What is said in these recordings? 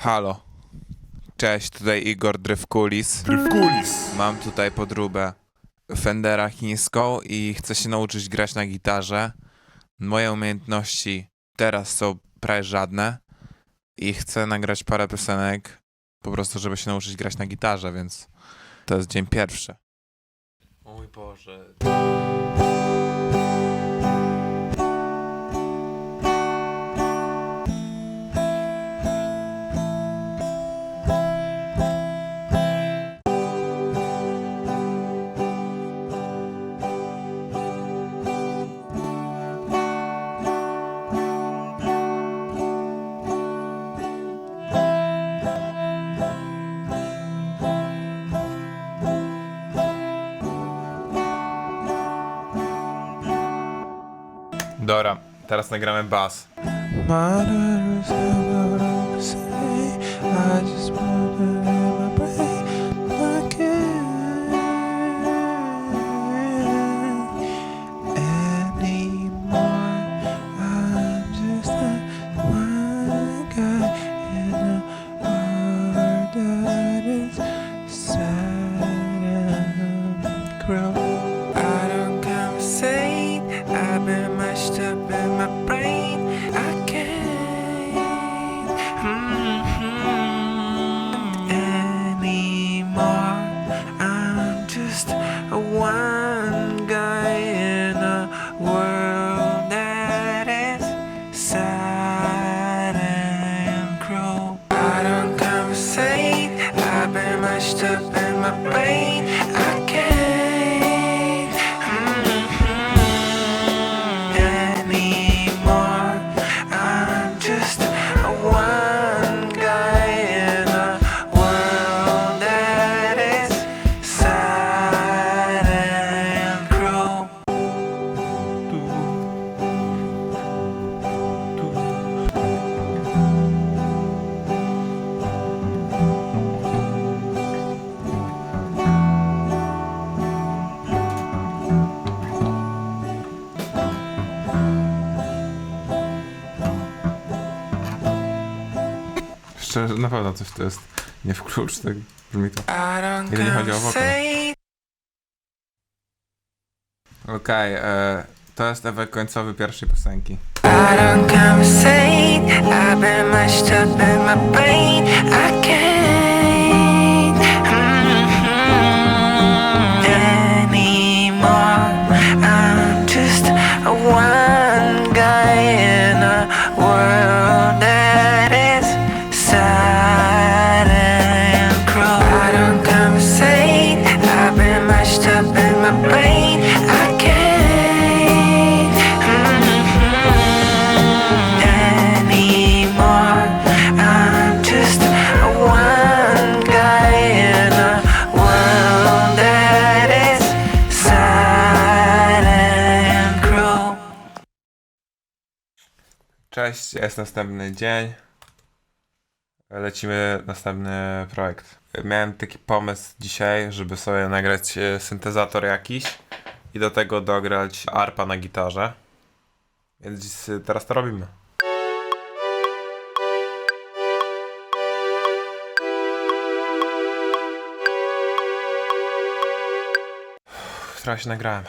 Halo. Cześć, tutaj Igor Drywkulis. Drywkulis. Mam tutaj podróbę Fendera chińską i chcę się nauczyć grać na gitarze. Moje umiejętności teraz są prawie żadne i chcę nagrać parę piosenek po prostu, żeby się nauczyć grać na gitarze, więc to jest dzień pierwszy. Mój Boże. Dobra, teraz nagramy bas. I Szczerze, na pewno coś to jest nie w klucz, tak brzmi to. I don't Jeżeli chodzi o wokal. Okej, e, to jest efekt końcowy pierwszej piosenki. I don't. I've been mashed up in my brain. I can't mm-hmm, anymore. I'm just a one Cześć, jest następny dzień. Lecimy następny projekt. Miałem taki pomysł dzisiaj, żeby sobie nagrać e, syntezator jakiś i do tego dograć arpa na gitarze. Więc e, teraz to robimy. Trochę się nagrałem.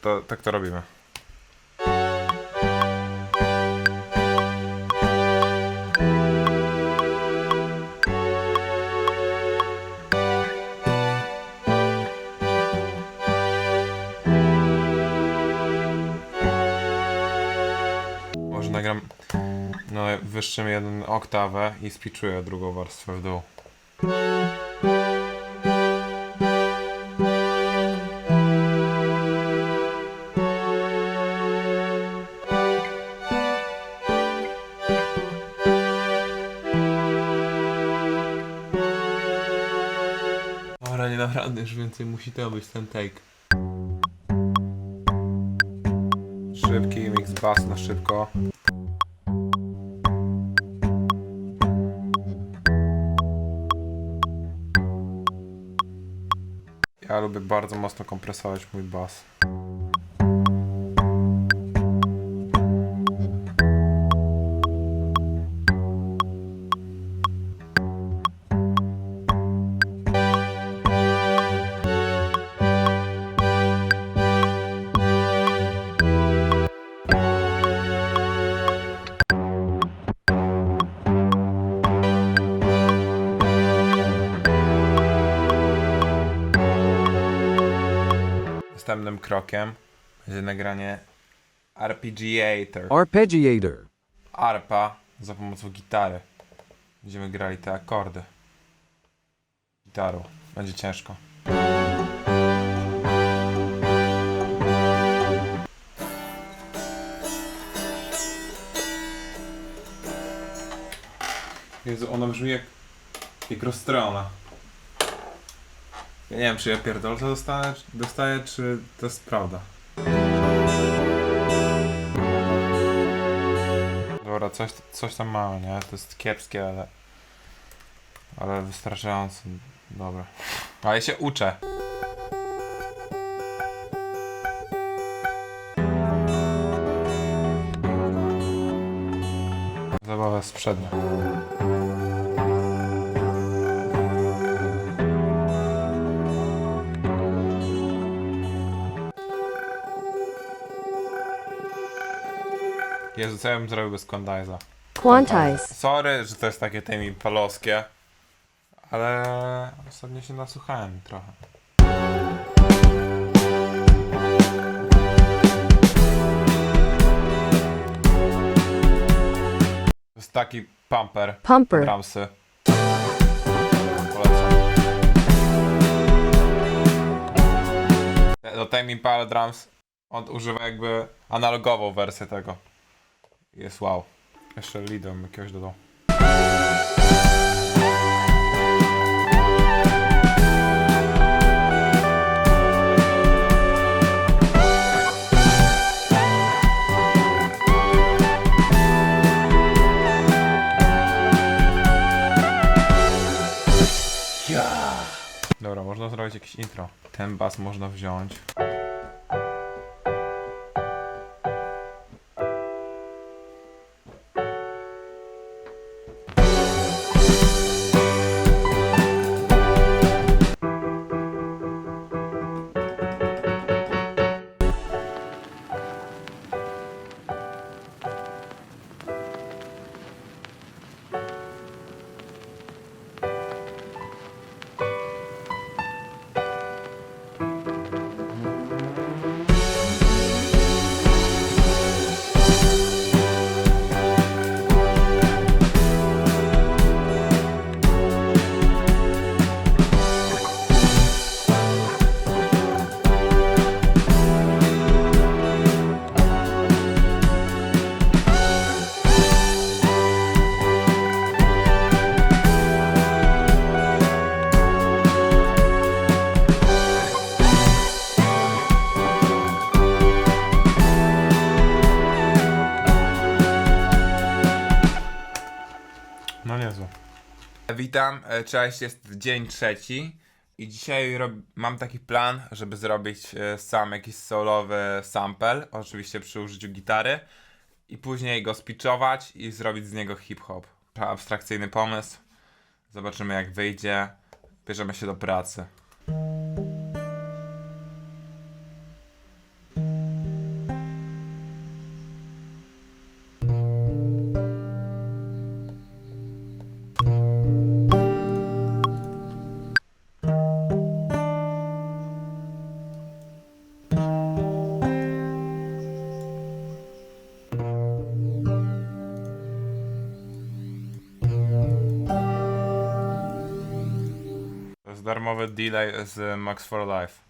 To, tak to robimy. Może nagram no, wyższym jeden oktawę i spiczuję drugą warstwę w dół. Więcej musi to być ten take. Szybki mix bass na szybko. Ja lubię bardzo mocno kompresować mój bas. Krokiem będzie nagranie Arpeggiator. Arpeggiator. Arpa za pomocą gitary. Będziemy grali te akordy. Gitarą. Będzie ciężko. Jezu, ona brzmi jak, jak rozstrojona. Ja nie wiem, czy ja pierdolę czy- dostaję, czy to jest prawda. Dobra, coś, coś tam mamy, nie? To jest kiepskie, ale... Ale wystarczająco. Dobra. Ale ja się uczę. Zabawa z. Jezu, co ja bym zrobił bez Quantize'a? Quantize. Sorry, że to jest takie tymi polowskie, ale ostatnio się nasłuchałem trochę. To jest taki pumper. Pumper. Polecam. Do Tame Impala Drums on używa jakby analogową wersję tego. Jest wow. Jeszcze leadem jakiegoś dodał. Dobra, można zrobić jakieś intro. Ten bas można wziąć. Witam, e, cześć, jest dzień trzeci i dzisiaj mam taki plan, żeby zrobić e, sam jakiś solowy sample, oczywiście przy użyciu gitary i później go spiczować i zrobić z niego hip-hop. Abstrakcyjny pomysł, zobaczymy jak wyjdzie, bierzemy się do pracy. Darmowy delay z uh, Max for Life.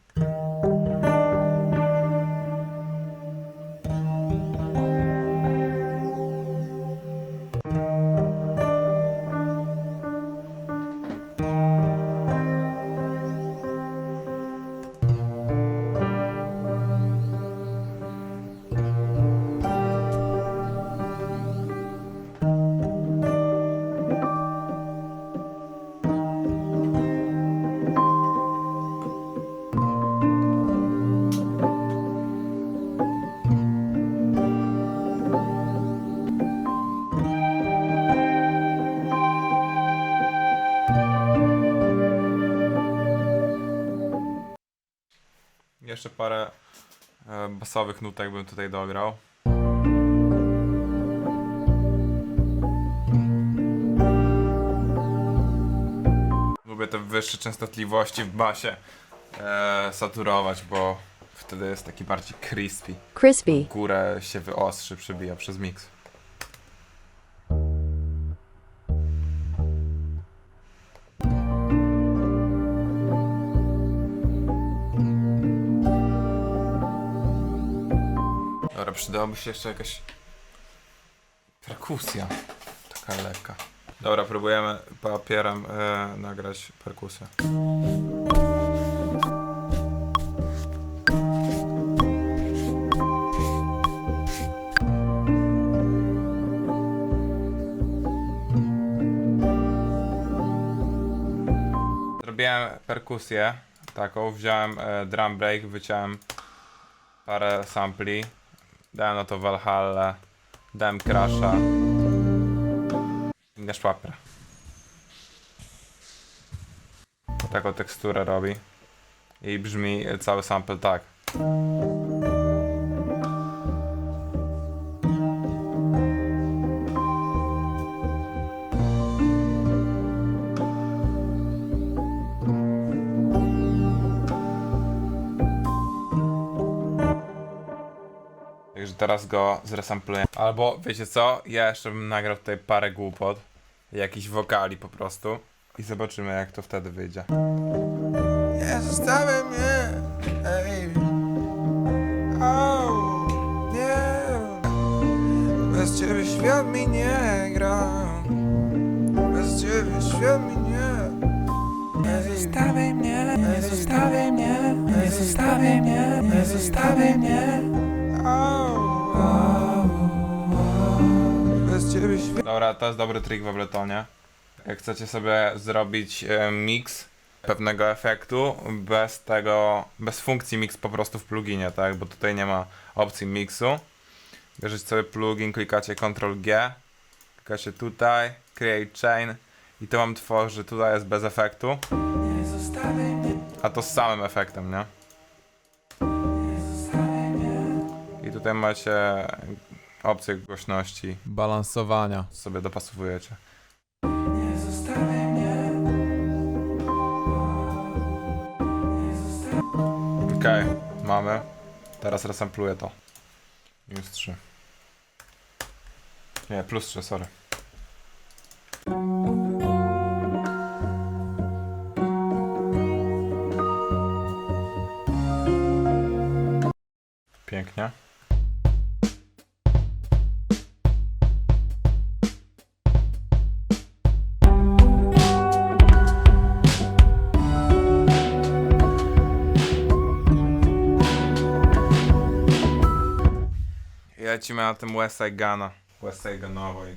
Parę e, basowych nutek bym tutaj dograł. Lubię te wyższe częstotliwości w basie e, saturować, bo wtedy jest taki bardziej crispy. crispy, Górę się wyostrzy, przebija przez miks. Przydałaby się jeszcze jakaś perkusja. Taka lekka. Dobra, próbujemy papierem e, nagrać perkusję. Zrobiłem perkusję taką, wziąłem e, drum break, wyciąłem parę sampli, dałem na to Valhalla, dałem Crasha i papier. Taką teksturę robi i brzmi cały sample tak. Teraz go zresampluję. Albo wiecie co? Ja jeszcze bym nagrał tutaj parę głupot. Jakiś wokali po prostu. I zobaczymy jak to wtedy wyjdzie. Nie zostawiaj mnie, ej. Au, nie. Bez ciebie świat mi nie gra. Bez ciebie świat mi nie. Nie zostawiaj mnie, nie zostawiaj mnie, nie zostawiaj mnie, nie zostawiaj mnie. Dobra, to jest dobry trik w Abletonie. Jak chcecie sobie zrobić e, mix pewnego efektu bez tego, bez funkcji mix po prostu w pluginie, tak? Bo tutaj nie ma opcji mixu. Bierzecie sobie plugin, klikacie Ctrl G, klikacie tutaj, Create Chain i to wam tworzy, tutaj jest bez efektu, a to z samym efektem, nie? I tutaj macie opcję głośności, balansowania. sobie dopasowujecie. Nie zostawiaj mnie. Nie zostawiaj Okej, mamy. Teraz resampluję to. Minus 3. Nie, plus 3, sorry. I lecimy na tym Westside Gana. Westside Ganowo i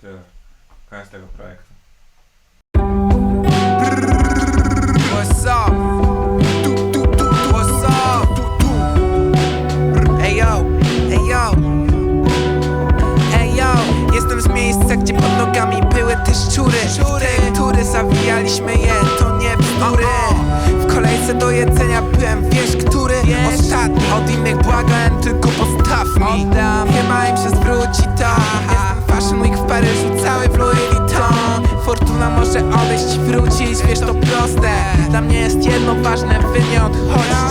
tyle. Koniec tego projektu. What's up? Du, du, du, what's up? Proste. Dla mnie jest jedno ważne, wy nie odchodźcie